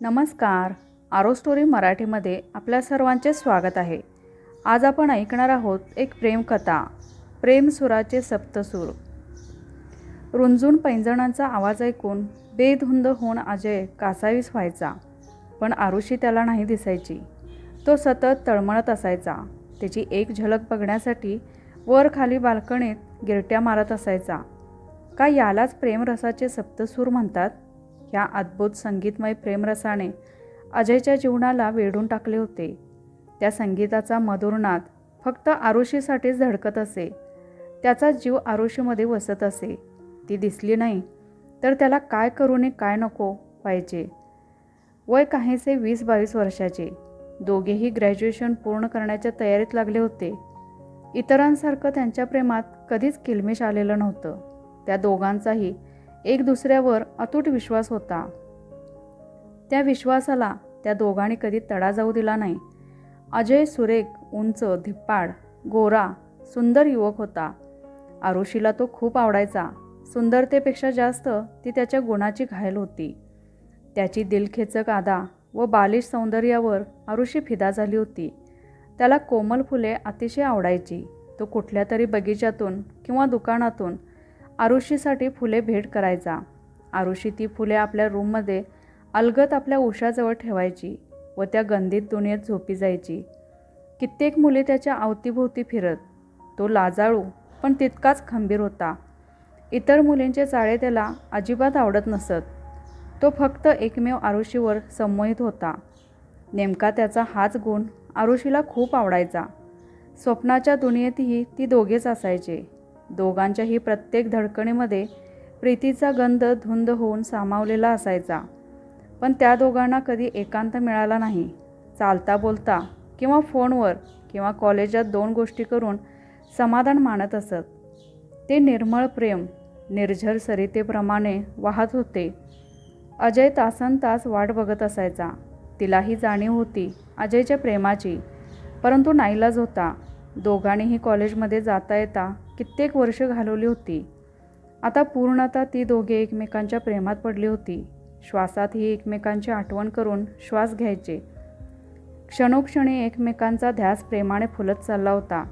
नमस्कार. आरो स्टोरी मराठीमध्ये आपल्या सर्वांचे स्वागत आहे. आज आपण ऐकणार आहोत एक प्रेमकथा प्रेमसुराचे सप्तसूर. रुंजून पैंजणांचा आवाज ऐकून बेधुंद होऊन अजय कासावीस व्हायचा पण आरुषी त्याला नाही दिसायची. तो सतत तळमळत असायचा. त्याची एक झलक बघण्यासाठी वर खाली बाल्कनीत गिरट्या मारत असायचा. का यालाच प्रेमरसाचे सप्तसूर म्हणतात? या अद्भुत संगीतमय प्रेमरसाने अजयच्या जीवनाला वेढून टाकले होते. त्या संगीताचा मधुर नाद फक्त आरुषीसाठीच धडकत असे. त्याचा जीव आरुषीमध्ये वसत असे. ती दिसली नाही तर त्याला काय करू नये काय नको पाहिजे वय काहीसे वीस बावीस वर्षाचे. दोघेही ग्रॅज्युएशन पूर्ण करण्याच्या तयारीत लागले होते. इतरांसारखं त्यांच्या प्रेमात कधीच किलमिश आलेलं नव्हतं. त्या दोघांचाही एक दुसऱ्यावर अतूट विश्वास होता. त्या विश्वासाला त्या दोघांनी कधी तडा जाऊ दिला नाही. अजय सुरेख उंच धिप्पाड गोरा सुंदर युवक होता. आरुषीला तो खूप आवडायचा. सुंदरतेपेक्षा जास्त ती त्याच्या गुणाची घायल होती. त्याची दिलखेचक आदा व बालिश सौंदर्यावर आरुषी फिदा झाली होती. त्याला कोमल फुले अतिशय आवडायची. तो कुठल्या तरी बगीच्यातून किंवा दुकानातून आरुषीसाठी फुले भेट करायचा. आरुषी ती फुले आपल्या रूममध्ये अलगत आपल्या उशाजवळ ठेवायची व त्या गंधित दुनियेत झोपी जायची. कित्येक मुले त्याच्या अवतीभोवती फिरत. तो लाजाळू पण तितकाच खंबीर होता. इतर मुलींचे चाळे त्याला अजिबात आवडत नसत. तो फक्त एकमेव आरुषीवर संमोहित होता. नेमका त्याचा हाच गुण आरुषीला खूप आवडायचा. स्वप्नाच्या दुनियेतही ती दोघेच असायचे. दोघांच्याही प्रत्येक धडकणीमध्ये प्रीतीचा गंध धुंद होऊन सामावलेला असायचा. पण त्या दोघांना कधी एकांत मिळाला नाही. चालता बोलता किंवा फोनवर किंवा कॉलेजात दोन गोष्टी करून समाधान मानत असत. ते निर्मळ प्रेम निर्झर सरितेप्रमाणे वाहत होते. अजय तासन तास वाट बघत असायचा. तिलाही जाणीव होती अजयच्या प्रेमाची. परंतु नाईलाज होता. दोघांनीही कॉलेजमध्ये जाता येता कित्येक वर्ष घालवली होती. आता पूर्णतः ती दोघे एकमेकांच्या प्रेमात पडली होती. श्वासातही एकमेकांची आठवण करून श्वास घ्यायचे. क्षणोक्षणी एकमेकांचा ध्यास प्रेमाने फुलत चालला होता.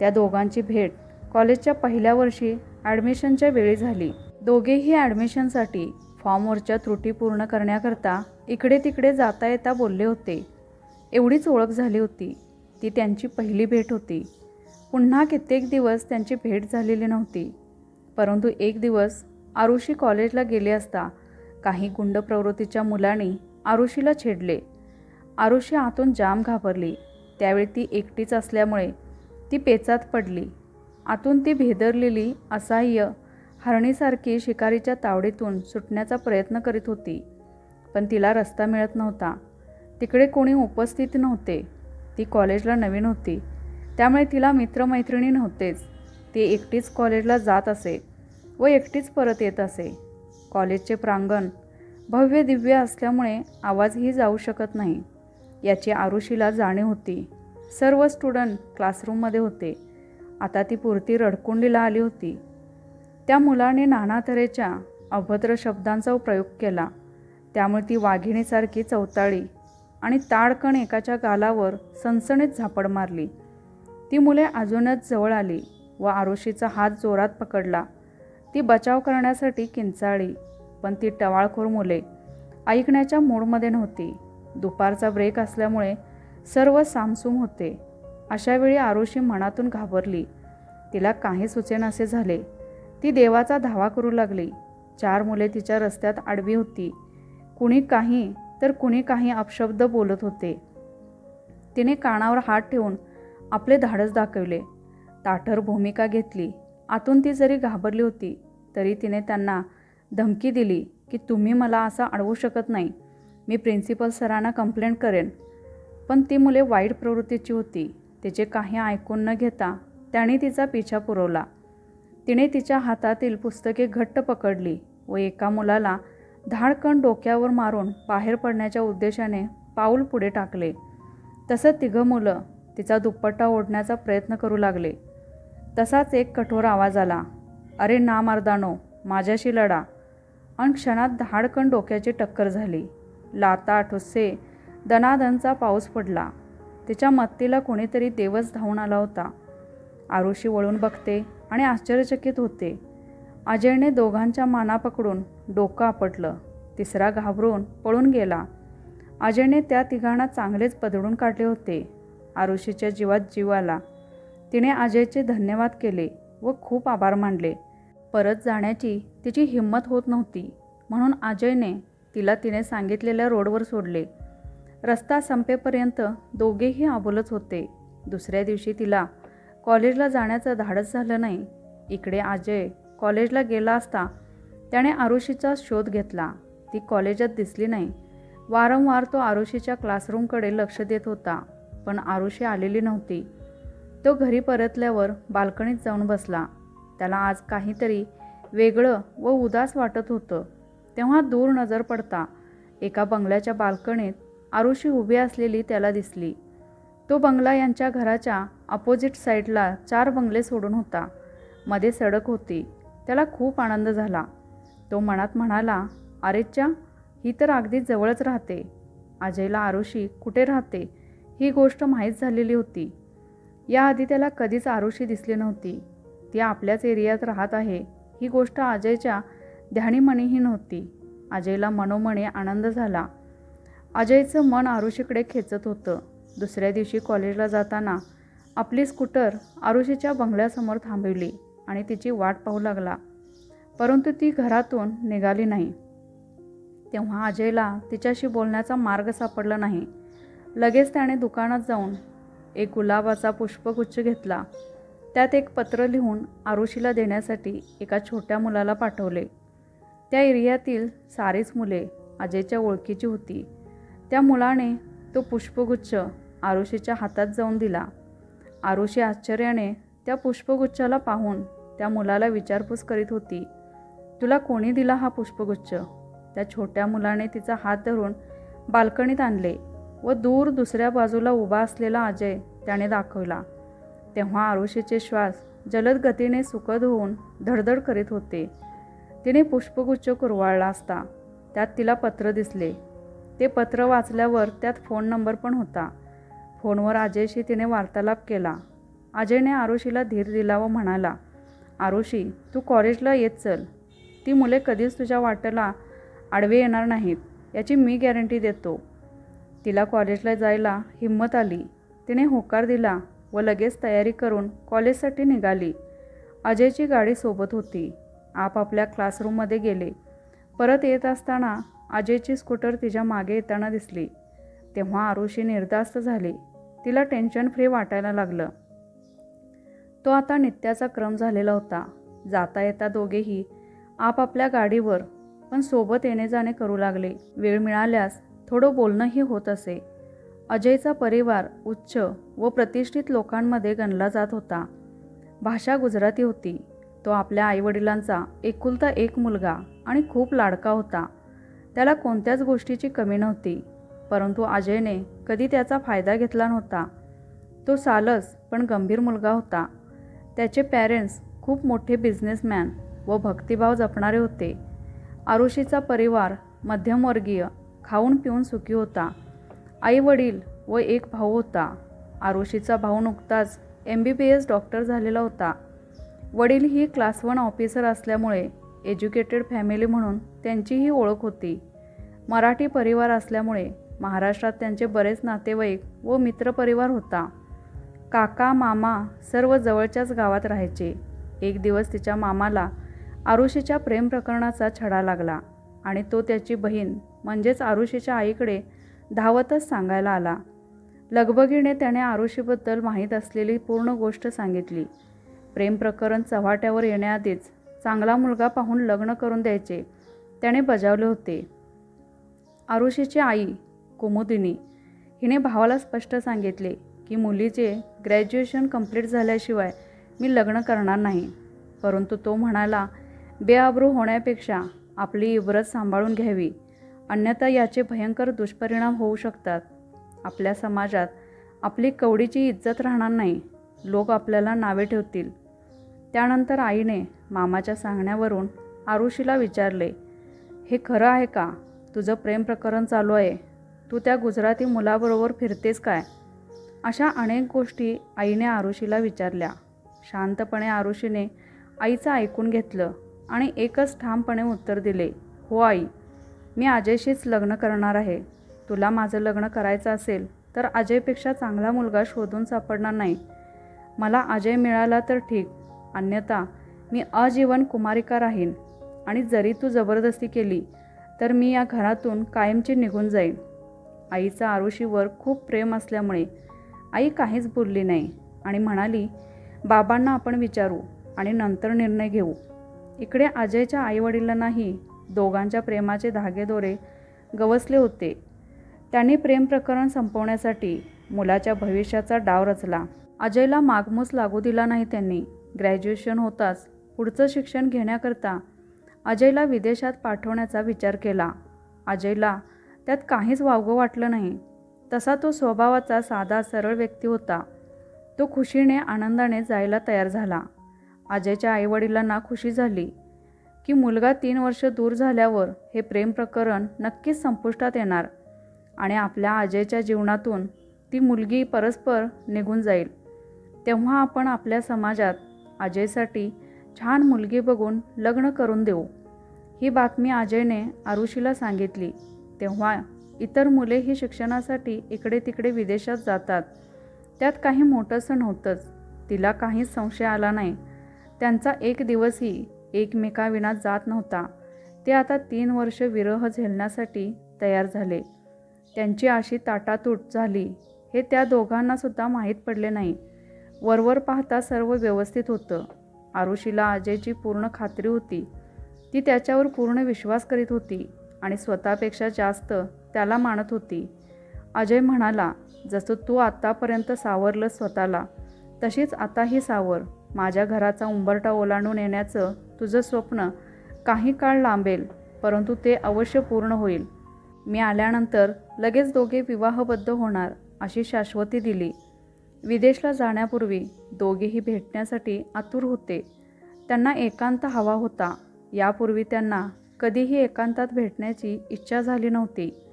त्या दोघांची भेट कॉलेजच्या पहिल्या वर्षी ॲडमिशनच्या वेळी झाली. दोघेही ॲडमिशनसाठी फॉर्मवरच्या त्रुटी पूर्ण करण्याकरता इकडे तिकडे जाता येता बोलले होते. एवढीच ओळख झाली होती. ती त्यांची पहिली भेट होती. पुन्हा कित्येक दिवस त्यांची भेट झालेली नव्हती. परंतु एक दिवस आरुषी कॉलेजला गेले असता काही गुंड प्रवृत्तीच्या मुलांनी आरुषीला छेडले. आरुषी आतून जाम घाबरली. त्यावेळी ती एकटीच असल्यामुळे ती पेचात पडली. आतून ती भेदरलेली असहाय्य हरणीसारखी शिकारीच्या तावडीतून सुटण्याचा प्रयत्न करीत होती. पण तिला रस्ता मिळत नव्हता. तिकडे कोणी उपस्थित नव्हते. ती कॉलेजला नवीन होती. त्यामुळे तिला मित्रमैत्रिणी नव्हतेच. ती एकटीच कॉलेजला जात असे व एकटीच परत येत असे. कॉलेजचे प्रांगण भव्य दिव्य असल्यामुळे आवाजही जाऊ शकत नाही. याची आरुषीला जाणीव होती. सर्व स्टुडंट क्लासरूममध्ये होते. आता ती पुरती रडकुंडीला आली होती. त्या मुलाने नाना तऱ्हेच्या अभद्र शब्दांचा प्रयोग केला. त्यामुळे ती वाघिणीसारखी चवताळी आणि ताडकण एकाच्या गालावर सणसणीत झापड मारली. ती मुले अजूनच जवळ आली व आरुषीचा हात जोरात पकडला. ती बचाव करण्यासाठी किंचाळली पण ती टवाळखोर मुले ऐकण्याच्या मूडमध्ये नव्हती. दुपारचा ब्रेक असल्यामुळे सर्व सामसूम होते. अशावेळी आरुषी मनातून घाबरली. तिला काही सुचेनासे झाले. ती देवाचा धावा करू लागली. चार मुले तिच्या रस्त्यात आडवी होती. कुणी काही तर कुणी काही अपशब्द बोलत होते. तिने कानावर हात ठेवून आपले धाडस दाखवले. ताठर भूमिका घेतली. आतून ती जरी घाबरली होती तरी तिने त्यांना धमकी दिली की तुम्ही मला असं अडवू शकत नाही. मी प्रिन्सिपल सरांना कंप्लेंट करेन. पण ती मुले वाईट प्रवृत्तीची होती. तिचे काही ऐकून न घेता त्याने तिचा पिछा पुरवला. तिने तिच्या हातातील पुस्तके घट्ट पकडली व एका मुलाला धाडकण डोक्यावर मारून बाहेर पडण्याच्या उद्देशाने पाऊल पुढे टाकले. तसं तिघं मुलं तिचा दुपट्टा ओढण्याचा प्रयत्न करू लागले. तसाच एक कठोर आवाज आला अरे ना मर्दानो माझ्याशी लढा. आणि क्षणात धाडकण डोक्याची टक्कर झाली. लाता ठुस्से दनादनचा पाऊस पडला. तिच्या मत्तीला कोणीतरी देवच धावून आला होता. आरुषी वळून बघते आणि आश्चर्यचकित होते. अजयने दोघांच्या माना पकडून डोकं आपटलं. तिसरा घाबरून पळून गेला. अजयने त्या तिघांना चांगलेच पदडून काढले होते. आरुषीच्या जीवात जीव आला. तिने अजयचे धन्यवाद केले व खूप आभार मानले. परत जाण्याची तिची हिंमत होत नव्हती. म्हणून अजयने तिला तिने सांगितलेल्या रोडवर सोडले. रस्ता संपेपर्यंत दोघेही आबोलच होते. दुसऱ्या दिवशी तिला कॉलेजला जाण्याचं धाडस झालं नाही. इकडे अजय कॉलेजला गेला असता त्याने आरुषीचा शोध घेतला. ती कॉलेजात दिसली नाही. वारंवार तो आरुषीच्या क्लासरूमकडे लक्ष देत होता पण आरुषी आलेली नव्हती. तो घरी परतल्यावर बाल्कनीत जाऊन बसला. त्याला आज काहीतरी वेगळं व उदास वाटत होतं. तेव्हा दूर नजर पडता एका बंगल्याच्या बाल्कनीत आरुषी उभी असलेली त्याला दिसली. तो बंगला यांच्या घराच्या अपोजिट साईडला चार बंगले सोडून होता. मध्ये सडक होती. त्याला खूप आनंद झाला. तो मनात म्हणाला अरेच्या ही तर अगदी जवळच राहते. अजयला आरुषी कुठे राहते? ही गोष्ट माहीत झालेली होती. याआधी त्याला कधीच आरुषी दिसली नव्हती. ती आपल्याच एरियात राहत आहे. ही गोष्ट अजयच्या ध्यानीमणीही नव्हती. अजयला मनोमने आनंद झाला. अजयचं मन आरुषीकडे खेचत होतं. दुसऱ्या दिवशी कॉलेजला जाताना आपली स्कूटर आरुषीच्या बंगल्यासमोर थांबवली आणि तिची वाट पाहू लागला. परंतु ती घरातून निघाली नाही. तेव्हा अजयला तिच्याशी बोलण्याचा मार्ग सापडला नाही. लगेच त्याने दुकानात जाऊन एक गुलाबाचा पुष्पगुच्छ घेतला. त्यात एक पत्र लिहून आरुषीला देण्यासाठी एका छोट्या मुलाला पाठवले. त्या एरियातील सारीच मुले अजयच्या ओळखीची होती. त्या मुलाने तो पुष्पगुच्छ आरुषीच्या हातात जाऊन दिला. आरुषी आश्चर्याने त्या पुष्पगुच्छाला पाहून त्या मुलाला विचारपूस करीत होती. तुला कोणी दिला हा पुष्पगुच्छ? त्या छोट्या मुलाने तिचा हात धरून बाल्कनीत आणले व दूर दुसऱ्या बाजूला उभा असलेला अजय त्याने दाखवला. तेव्हा आरुषीचे श्वास जलद गतीने सुखद होऊन धडधड करीत होते. तिने पुष्पगुच्छ कुरवाळला असता. त्यात तिला पत्र दिसले. ते पत्र वाचल्यावर त्यात फोन नंबर पण होता. फोनवर अजयशी तिने वार्तालाप केला. अजयने आरुषीला धीर दिला व म्हणाला आरुषी तू कॉलेजला येत चल. ती मुले कधीच तुझ्या वाटेला आडवे येणार नाहीत याची मी गॅरंटी देतो. तिला कॉलेजला जायला हिंमत आली. तिने होकार दिला व लगेच तयारी करून कॉलेजसाठी निघाली. अजयची गाडी सोबत होती. आपापल्या क्लासरूममध्ये गेले. परत येत असताना अजयची स्कूटर तिच्यामागे येताना दिसली. तेव्हा आरुषी निर्धास्त झाली. तिला टेन्शन फ्री वाटायला लागलं. तो आता नित्याचा क्रम झालेला होता. जाता येता दोघेही आपापल्या गाडीवर पण सोबत येणे जाणे करू लागले. वेळ मिळाल्यास थोडं बोलणंही होत असे. अजयचा परिवार उच्च व प्रतिष्ठित लोकांमध्ये गणला जात होता. भाषा गुजराती होती. तो आपल्या आईवडिलांचा एकुलता एक मुलगा आणि खूप लाडका होता. त्याला कोणत्याच गोष्टीची कमी नव्हती परंतु अजयने कधी त्याचा फायदा घेतला नव्हता. तो सालस पण गंभीर मुलगा होता. त्याचे पॅरेंट्स खूप मोठे बिझनेसमॅन व भक्तिभाव जपणारे होते. आरुषीचा परिवार मध्यमवर्गीय खाऊन पिऊन सुखी होता. आई वडील व एक भाऊ होता. आरुषीचा भाऊ नुकताच M B B S doctor झालेला होता. वडील ही क्लास वन ऑफिसर असल्यामुळे एज्युकेटेड फॅमिली म्हणून त्यांचीही ओळख होती. मराठी परिवार असल्यामुळे महाराष्ट्रात त्यांचे बरेच नातेवाईक व मित्रपरिवार होता. काका मामा सर्व जवळच्याच गावात राहायचे. एक दिवस तिच्या मामाला आरुषीच्या प्रेम प्रकरणाचा छडा लागला आणि तो त्याची बहीण म्हणजेच आरुषीच्या आईकडे धावतच सांगायला आला. लगबगीने त्याने आरुषीबद्दल माहीत असलेली पूर्ण गोष्ट सांगितली. प्रेम प्रकरण चव्हाट्यावर येण्याआधीच चांगला मुलगा पाहून लग्न करून द्यायचे त्याने बजावले होते. आरुषीची आई कुमुदिनी हिने भावाला स्पष्ट सांगितले की मुलीचे ग्रॅज्युएशन कंप्लीट झाल्याशिवाय मी लग्न करणार नाही. परंतु तो म्हणाला बेआबरू होण्यापेक्षा आपली इब्रत सांभाळून घ्यावी. अन्यथा याचे भयंकर दुष्परिणाम होऊ शकतात. आपल्या समाजात आपली कवडीची इज्जत राहणार नाही. लोक आपल्याला नावे ठेवतील. त्यानंतर आईने मामाच्या सांगण्यावरून आरुषीला विचारले हे खरं आहे का? तुझं प्रेम प्रकरण चालू आहे. तू त्या गुजराती मुलाबरोबर फिरतेस काय? अशा अनेक गोष्टी आईने आरुषीला विचारल्या. शांतपणे आरुषीने आईचं ऐकून घेतलं. आणि एकच ठामपणे उत्तर दिले हो आई मी अजयशीच लग्न करणार आहे. तुला माझं लग्न करायचं असेल तर अजयपेक्षा चांगला मुलगा शोधून सापडणार नाही. मला अजय मिळाला तर ठीक. अन्यथा मी अजीवन कुमारिका राहीन. आणि जरी तू जबरदस्ती केली तर मी या घरातून कायमची निघून जाईन. आईचा आरुषीवर खूप प्रेम असल्यामुळे आई काहीच बोलली नाही आणि म्हणाली बाबांना आपण विचारू आणि नंतर निर्णय घेऊ. इकडे अजयच्या आईवडिलांनाही दोघांच्या प्रेमाचे धागेदोरे गवसले होते. त्यांनी प्रेम प्रकरण संपवण्यासाठी मुलाच्या भविष्याचा डाव रचला. अजयला मागमूस लागू दिला नाही त्यांनी. ग्रॅज्युएशन होताच पुढचं शिक्षण घेण्याकरता अजयला विदेशात पाठवण्याचा विचार केला. अजयला त्यात काहीच वावगं वाटलं नाही. तसा तो स्वभावाचा साधा सरळ व्यक्ती होता. तो खुशीने आनंदाने जायला तयार झाला. अजयच्या आईवडिलांना खुशी झाली की मुलगा तीन वर्ष दूर झाल्यावर हे प्रेम प्रकरण नक्कीच संपुष्टात येणार आणि आपल्या अजयच्या जीवनातून ती मुलगी परस्पर निघून जाईल. तेव्हा आपण आपल्या समाजात अजयसाठी छान मुलगी बघून लग्न करून देऊ. ही बातमी अजयने आरुषीला सांगितली. तेव्हा इतर मुले ही शिक्षणासाठी इकडे तिकडे विदेशात जातात. त्यात काही मोठंसं नव्हतंच. तिला काहीच संशय आला नाही. त्यांचा एक दिवसही एकमेकाविना जात नव्हता. ते आता तीन वर्ष विरह झेलण्यासाठी तयार झाले. त्यांची अशी ताटातूट झाली. हे त्या दोघांनासुद्धा माहीत पडले नाही. वरवर पाहता सर्व व्यवस्थित होतं. आरुषीला अजयची पूर्ण खात्री होती. ती त्याच्यावर पूर्ण विश्वास करीत होती आणि स्वतःपेक्षा जास्त त्याला मानत होती. अजय म्हणाला जसं तू आत्तापर्यंत सावरलं स्वतःला तशीच आताही सावर. माझ्या घराचा उंबरटा ओलांडून येण्याचं तुझं स्वप्न काही काळ लांबेल परंतु ते अवश्य पूर्ण होईल. मी आल्यानंतर लगेच दोघे विवाहबद्ध होणार अशी शाश्वती दिली. विदेशला जाण्यापूर्वी दोघेही भेटण्यासाठी आतुर होते. त्यांना एकांत हवा होता. यापूर्वी त्यांना कधीही एकांतात भेटण्याची इच्छा झाली नव्हती.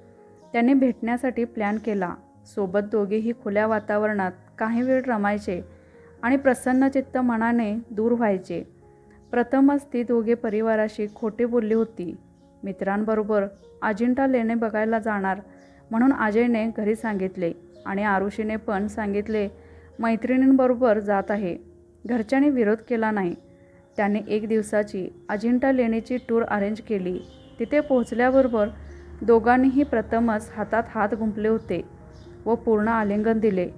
त्यांनी भेटण्यासाठी प्लॅन केला. सोबत दोघेही खुल्या वातावरणात काही वेळ रमायचे आणि प्रसन्नचित्त मनाने दूर व्हायचे. प्रथमच ती दोघे परिवाराशी खोटे बोलली होती. मित्रांबरोबर अजिंठा लेणे बघायला जाणार म्हणून अजयने घरी सांगितले आणि आरुषीने पण सांगितले मैत्रिणींबरोबर जात आहे. घरच्यांनी विरोध केला नाही. त्याने एक दिवसाची अजिंठा लेणीची टूर अरेंज केली. तिथे पोहोचल्याबरोबर दोघांनीही प्रथमच हातात हात गुंपले होते व पूर्ण आलिंगन दिले.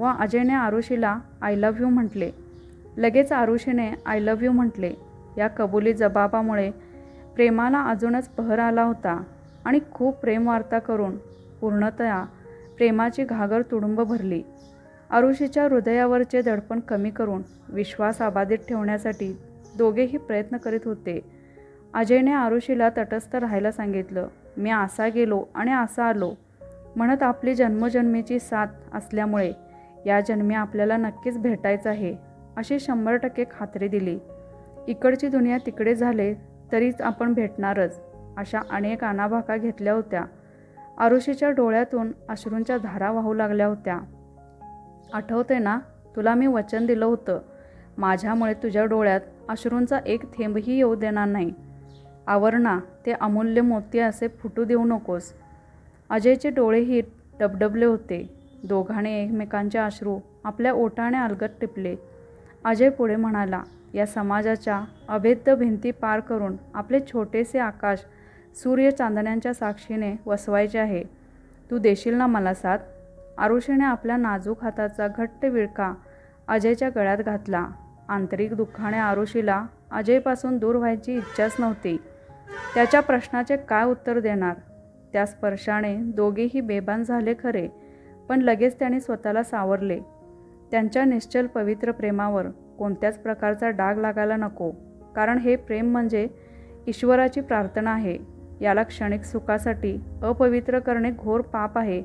व अजयने आरुषीला आय लव्ह यू म्हटले. लगेच आरुषीने आय लव्ह यू म्हटले. या कबुली जबाबामुळे प्रेमाला अजूनच पहर आला होता आणि खूप प्रेमवार्ता करून पूर्णतया प्रेमाची घागर तुडुंब भरली. आरुषीच्या हृदयावरचे दडपण कमी करून विश्वास अबाधित ठेवण्यासाठी दोघेही प्रयत्न करीत होते. अजयने आरुषीला तटस्थ राहायला सांगितलं मी असा गेलो आणि असा आलो. म्हणत आपली जन्मजन्मीची साथ असल्यामुळे या जन्मी आपल्याला नक्कीच भेटायचं आहे अशी शंभर टक्के खात्री दिली. इकडची दुनिया तिकडे झाले तरीच आपण भेटणारच अशा अनेक अनाभाका घेतल्या होत्या. आरुषीच्या डोळ्यातून अश्रूंच्या धारा वाहू लागल्या होत्या. आठवते ना तुला मी वचन दिलं होतं. माझ्यामुळे तुझ्या डोळ्यात अश्रूंचा एक थेंबही येऊ देणार नाही. आवरणा ते अमूल्य मोती असे फुटू देऊ नकोस. अजयचे डोळेही डबडबले होते. दोघांनी एकमेकांचे अश्रू आपल्या ओठाने अलगत टिपले. अजय पुढे म्हणाला या समाजाच्या अभेद्य भिंती पार करून आपले छोटेसे आकाश सूर्य चांदण्यांच्या साक्षीने वसवायचे आहे. तू देशील ना मला साथ? आरुषीने आपल्या नाजूक हाताचा घट्ट विळका अजयच्या गळ्यात घातला. आंतरिक दुःखाने आरुषीला अजयपासून दूर व्हायची इच्छाच नव्हती. त्याच्या प्रश्नाचे काय उत्तर देणार? त्या स्पर्शाने दोघेही बेभान झाले खरे. पण लगेच त्याने स्वतःला सावरले. त्यांच्या निश्चल पवित्र प्रेमावर कोणत्याच प्रकारचा डाग लागायला नको. कारण हे प्रेम म्हणजे ईश्वराची प्रार्थना आहे. याला क्षणिक सुखासाठी अपवित्र करणे घोर पाप आहे.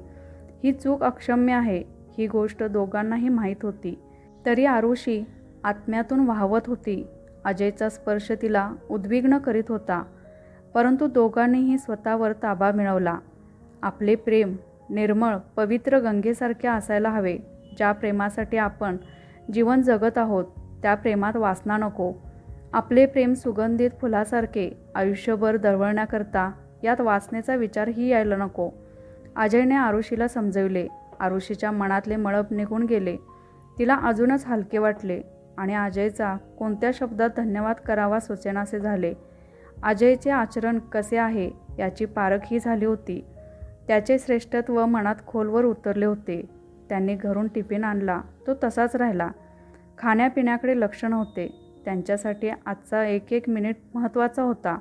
ही चूक अक्षम्य आहे. ही गोष्ट दोघांनाही माहीत होती. तरी आरुषी आत्म्यातून वाहवत होती. अजयचा स्पर्श तिला उद्विग्न करीत होता. परंतु दोघांनीही स्वतःवर ताबा मिळवला. आपले प्रेम निर्मळ पवित्र गंगेसारखे असायला हवे ज्या प्रेमासाठी आपण जीवन जगत आहोत त्या प्रेमात वासना नको. आपले प्रेम सुगंधित फुलासारखे आयुष्यभर दळवण्याकरता यात वासनेचा विचारही यायला नको. अजयने आरुषीला समजवले. आरुषीच्या मनातले मळप निघून गेले. तिला अजूनच हलके वाटले आणि अजयचा कोणत्या शब्दात धन्यवाद करावा सुचेनासे झाले. अजयचे आचरण कसे आहे याची पारखही झाली होती. त्याचे श्रेष्ठत्व मनात खोलवर उतरले होते. त्यांनी घरून टिफिन आणला. तो तसाच राहिला. खाण्यापिण्याकडे लक्ष नव्हते. त्यांच्यासाठी आजचा एक एक मिनिट महत्त्वाचा होता.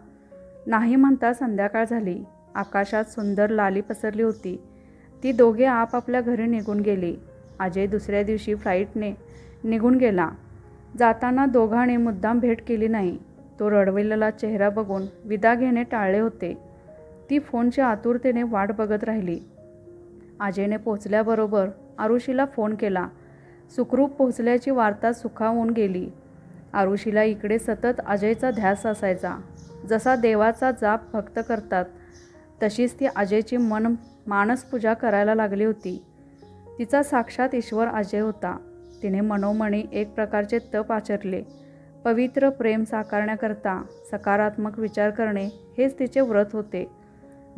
नाही म्हणता संध्याकाळ झाली. आकाशात सुंदर लाली पसरली होती. ती दोघे आपापल्या घरी निघून गेली. अजय दुसऱ्या दिवशी फ्लाईटने निघून गेला. जाताना दोघांनी मुद्दाम भेट केली नाही. तो रडविलेला चेहरा बघून विदा घेणे टाळले होते. ती फोनच्या आतुरतेने वाट बघत राहिली. अजयने पोचल्याबरोबर आरुषीला फोन केला. सुखरूप पोहोचल्याची वार्ता सुखावून गेली. आरुषीला इकडे सतत अजयचा ध्यास असायचा. जसा देवाचा जाप भक्त करतात तशीच ती अजयची मन मानसपूजा करायला लागली होती. तिचा साक्षात ईश्वर अजय होता. तिने मनोमनी एक प्रकारचे तप आचरले. पवित्र प्रेम साकारण्याकरता सकारात्मक विचार करणे हेच तिचे व्रत होते.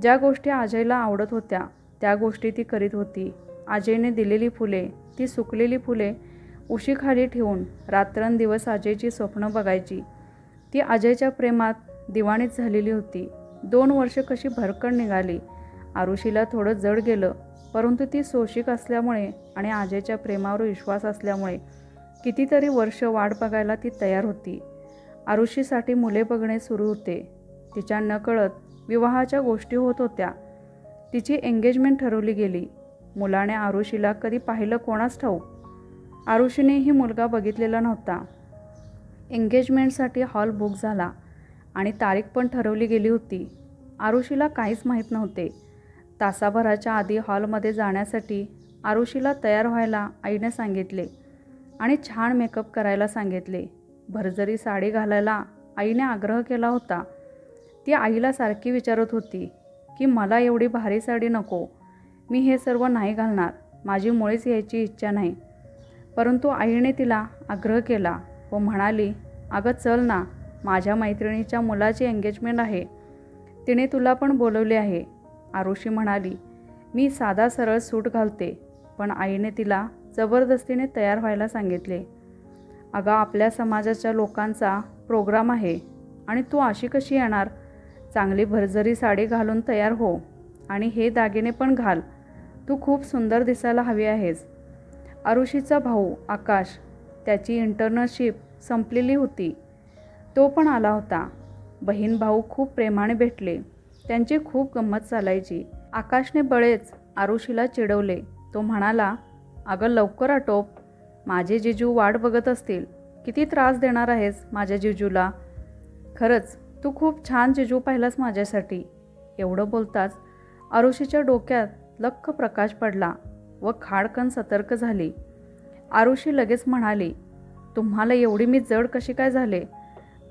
ज्या गोष्टी अजयला आवडत होत्या त्या गोष्टी ती करीत होती. अजयने दिलेली फुले ती सुकलेली फुले उशीखाली ठेवून रात्रंदिवस अजयची स्वप्न बघायची. ती अजयच्या प्रेमात दिवाणीच झालेली होती. दोन वर्ष कशी भरकण निघाली. आरुषीला थोडं जड गेलं परंतु ती सोशिक असल्यामुळे आणि अजयच्या प्रेमावर विश्वास असल्यामुळे कितीतरी वर्ष वाट बघायला ती तयार होती. आरुषीसाठी मुले बघणे सुरू होते. तिच्या नकळत विवाहाच्या गोष्टी होत होत्या. तिची एंगेजमेंट ठरवली गेली. मुलाने आरुषीला कधी पाहिलं कोणाच ठाऊक? आरुषीनेही मुलगा बघितलेला नव्हता. एंगेजमेंटसाठी हॉल बुक झाला आणि तारीख पण ठरवली गेली होती. आरुषीला काहीच माहीत नव्हते. तासाभराच्या आधी हॉलमध्ये जाण्यासाठी आरुषीला तयार व्हायला आईने सांगितले आणि छान मेकअप करायला सांगितले. भरजरी साडी घालायला आईने आग्रह केला होता. ती आईला सारखी विचारत होती की मला एवढी भारी साडी नको. मी हे सर्व नाही घालणार. माझी मुळीच यायची इच्छा नाही. परंतु आईने तिला आग्रह केला व म्हणाली अगं चल ना माझ्या मैत्रिणीच्या मुलाची एंगेजमेंट आहे. तिने तुला पण बोलवले आहे. आरुषी म्हणाली मी साधा सरळ सूट घालते. पण आईने तिला जबरदस्तीने तयार व्हायला सांगितले अगं आपल्या समाजाच्या लोकांचा प्रोग्राम आहे आणि तू अशी कशी येणार? चांगली भरजरी साडी घालून तयार हो आणि हे दागिने पण घाल. तू खूप सुंदर दिसायला हवी आहेस. आरुषीचा भाऊ आकाश त्याची इंटर्नशिप संपलेली होती. तो पण आला होता. बहीण भाऊ खूप प्रेमाने भेटले. त्यांची खूप गंमत चालायची. आकाशने बळेच आरुषीला चिडवले. तो म्हणाला अगं लवकर आटोप. माझे जिजू वाट बघत असतील. किती त्रास देणार आहेस माझ्या जिजूला? खरंच तू खूप छान जिजू पाहिलास माझ्यासाठी. एवढं बोलताच आरुषीच्या डोक्यात लख्ख प्रकाश पडला व खाडकन सतर्क झाली. आरुषी लगेच म्हणाली तुम्हाला एवढी मी जड कशी काय झाले?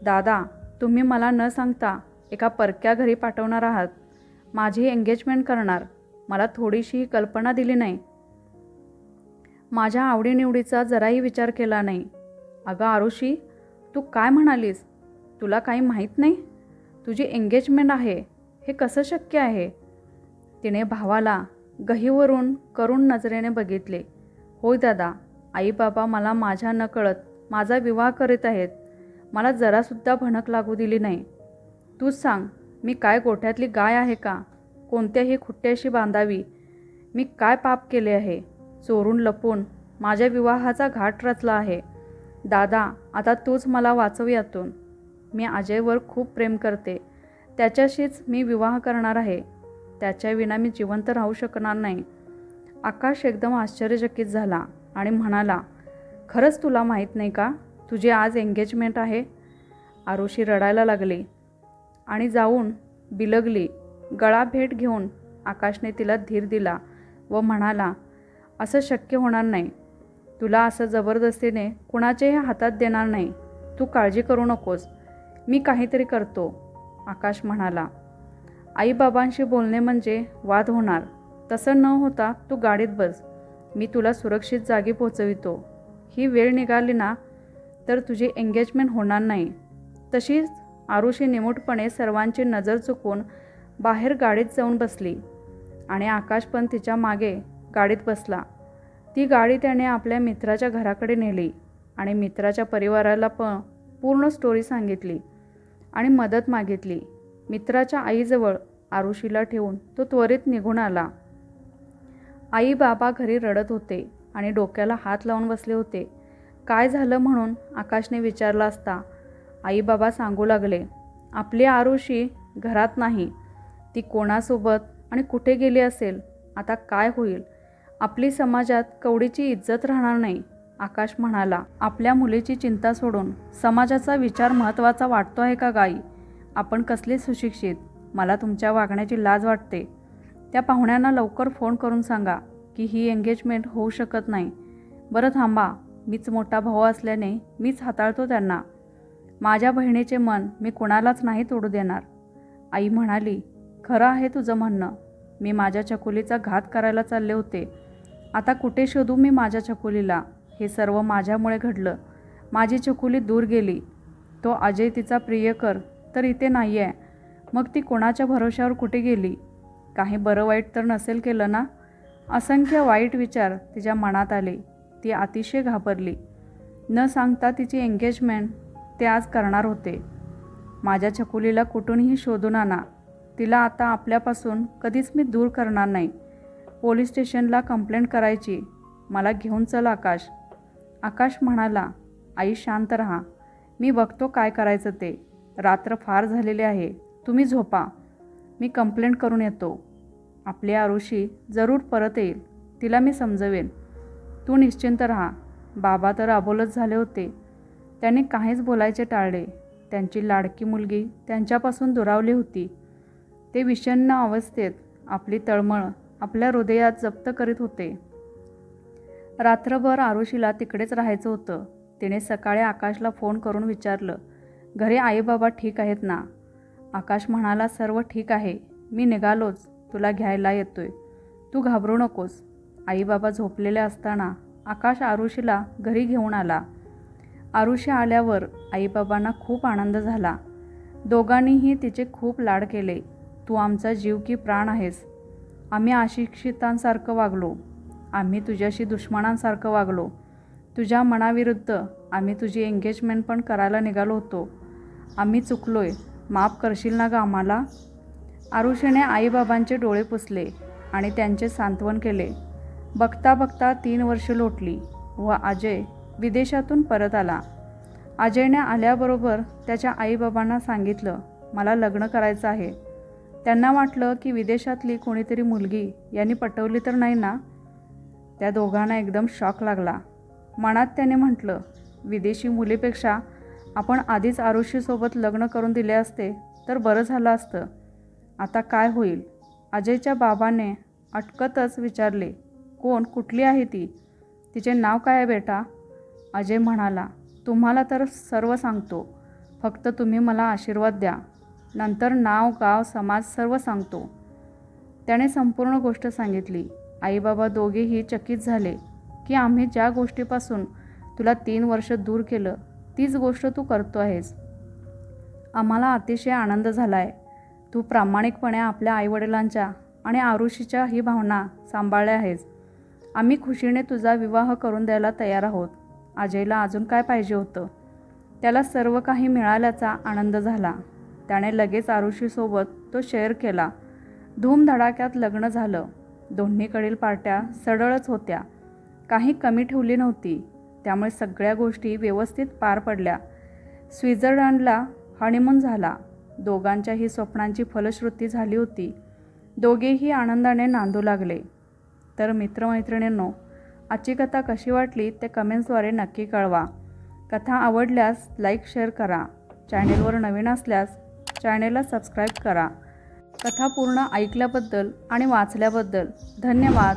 दादा तुम्ही मला न सांगता एका परक्या घरी पाठवणार आहात. माझी एंगेजमेंट करणार. मला थोडीशीही कल्पना दिली नाही. माझ्या आवडीनिवडीचा जराही विचार केला नाही. अगं आरुषी तू काय म्हणालीस? तुला काही माहीत नाही? तुझी एंगेजमेंट आहे. हे कसं शक्य आहे? तिने भावाला गहीवरून करुण नजरेने बघितले. होय दादा आई बाबा मला माझ्या नकळत माझा विवाह करीत आहेत. मला जरासुद्धा भणक लागू दिली नाही. तूच सांग मी काय गोठ्यातली गाय आहे का? कोणत्याही खुट्ट्याशी बांधावी. मी काय पाप केले आहे? चोरून लपून माझ्या विवाहाचा घाट रचला आहे. दादा आता तूच मला वाचव यातून. मी अजयवर खूप प्रेम करते. त्याच्याशीच मी विवाह करणार आहे. त्याच्याविना मी जिवंत राहू शकणार नाही. आकाश एकदम आश्चर्यचकित झाला आणि म्हणाला खरंच तुला माहीत नाही का? तुझी आज एंगेजमेंट आहे. आरुषी रडायला लागली आणि जाऊन बिलगली गळा भेट घेऊन आकाशने तिला धीर दिला व म्हणाला असं शक्य होणार नाही. तुला असं जबरदस्तीने कुणाच्याही हातात देणार नाही. तू काळजी करू नकोस. मी काहीतरी करतो आकाश म्हणाला. आईबाबांशी बोलणे म्हणजे वाद होणार. तसं न होता तू गाडीत बस. मी तुला सुरक्षित जागी पोचवितो. ही वेळ निघाली ना तर तुझी एंगेजमेंट होणार नाही. तशीच आरुषी निमूटपणे सर्वांची नजर चुकून बाहेर गाडीत जाऊन बसली आणि आकाश पण तिच्यामागे गाडीत बसला. ती गाडी त्याने आपल्या मित्राच्या घराकडे नेली आणि मित्राच्या परिवाराला पण पूर्ण स्टोरी सांगितली. आणि मदत मागितली. मित्राच्या आईजवळ आरुषीला ठेवून तो त्वरित निघून आला. आई बाबा घरी रडत होते आणि डोक्याला हात लावून बसले होते. काय झालं म्हणून आकाशने विचारला असता. आई बाबा सांगू लागले आपली आरुषी घरात नाही. ती कोणासोबत आणि कुठे गेली असेल? आता काय होईल? आपली समाजात कवडीची इज्जत राहणार नाही. आकाश म्हणाला आपल्या मुलीची चिंता सोडून समाजाचा विचार महत्त्वाचा वाटतो आहे का गाई? आपण कसले सुशिक्षित? मला तुमच्या वागण्याची लाज वाटते. त्या पाहुण्यांना लवकर फोन करून सांगा की ही एंगेजमेंट होऊ शकत नाही. बरं थांबा मीच मोठा भाऊ असल्याने मीच हाताळतो त्यांना. माझ्या बहिणीचे मन मी कोणालाच नाही तोडू देणार. आई म्हणाली खरं आहे तुझं म्हणणं. मी माझ्या चकुलीचा घात करायला चालले होते. आता कुठे शोधू मी माझ्या चकुलीला हे सर्व माझ्यामुळे घडलं. माझी चकुली दूर गेली. तो अजय तिचा प्रियकर तर इथे नाही आहे मग ती कोणाच्या भरोश्यावर कुठे गेली? काही बरं वाईट तर नसेल केलं ना? असंख्य वाईट विचार तिच्या मनात आले. ती अतिशय घाबरली. न सांगता तिची एंगेजमेंट ते आज करणार होते. माझ्या छकुलीला कुठूनही शोधून आणा. तिला आता आपल्यापासून कधीच मी दूर करणार नाही. पोलीस स्टेशनला कंप्लेंट करायची. मला घेऊन चल आकाश. आकाश म्हणाला आई शांत रहा. मी बघतो काय करायचं ते. रात्र फार झालेले आहे. तुम्ही झोपा. मी कंप्लेंट करून येतो. आपली आरुषी जरूर परत येईल. तिला मी समजवेन. तू निश्चिंत राहा. बाबा तर अबोलच झाले होते. त्याने काहीच बोलायचे टाळले. त्यांची लाडकी मुलगी त्यांच्यापासून दुरावली होती. ते विषण्ण अवस्थेत आपली तळमळ आपल्या हृदयात जप्त करीत होते. रात्रभर आरुषीला तिकडेच राहायचं होतं. तिने सकाळी आकाशला फोन करून विचारलं घरी आईबाबा ठीक आहेत ना? आकाश म्हणाला सर्व ठीक आहे. मी निघालोच. तुला घ्यायला येतोय. तू घाबरू नकोस. आईबाबा झोपलेले असताना आकाश आरुषीला घरी घेऊन आला. आरुषी आल्यावर आईबाबांना खूप आनंद झाला. दोघांनीही तिचे खूप लाड केले. तू आमचा जीव की प्राण आहेस. आम्ही अशिक्षितांसारखं वागलो. आम्ही तुझ्याशी दुश्मनांसारखं वागलो. तुझ्या मनाविरुद्ध आम्ही तुझी एंगेजमेंट पण करायला निघालो होतो. आम्ही चुकलो आहे माफ करशील ना गं आम्हाला? आरुषीने आईबाबांचे डोळे पुसले आणि त्यांचे सांत्वन केले. बघता बघता तीन वर्ष लोटली व अजय विदेशातून परत आला. अजयने आल्याबरोबर त्याच्या आईबाबांना सांगितलं मला लग्न करायचं आहे. त्यांना वाटलं की विदेशातली कोणीतरी मुलगी यांनी पटवली तर नाही ना? त्या दोघांना एकदम शॉक लागला. मनात त्याने म्हटलं विदेशी मुलीपेक्षा आपण आधीच आरुषीसोबत लग्न करून दिले असते तर बरं झालं असतं. आता काय होईल? अजयच्या बाबाने अटकतच विचारले कोण? कुठली आहे ती? तिचे नाव काय आहे बेटा? अजय म्हणाला तुम्हाला तर सर्व सांगतो. फक्त तुम्ही मला आशीर्वाद द्या. नंतर नाव गाव समाज सर्व सांगतो. त्याने संपूर्ण गोष्ट सांगितली. आईबाबा दोघेही चकित झाले की आम्ही ज्या गोष्टीपासून तुला तीन वर्ष दूर केलं तीच गोष्ट तू करतो आहेस. आम्हाला अतिशय आनंद झाला आहे तू प्रामाणिकपणे आपल्या आईवडिलांच्या आणि आरुषीच्या ही भावना सांभाळल्या आहेस. आम्ही खुशीने तुझा विवाह करून द्यायला तयार आहोत. अजयला अजून काय पाहिजे होतं? त्याला सर्व काही मिळाल्याचा आनंद झाला. त्याने लगेच आरुषीसोबत तो शेअर केला. धूमधडाक्यात लग्न झालं. दोन्हीकडील पार्ट्या सडळच होत्या. काही कमी ठेवली नव्हती. त्यामुळे सगळ्या गोष्टी व्यवस्थित पार पडल्या. स्वित्झर्लंडला हनीमून झाला. दोघांच्याही स्वप्नांची फलश्रुती झाली होती. दोघेही आनंदाने नांदू लागले. तर मित्रमैत्रिणींनो आजची कथा कशी वाटली ते कमेंट्सद्वारे नक्की कळवा. कथा आवडल्यास लाईक शेअर करा. चॅनेलवर नवीन असल्यास चॅनेलला सबस्क्राईब करा. कथा पूर्ण ऐकल्याबद्दल आणि वाचल्याबद्दल धन्यवाद.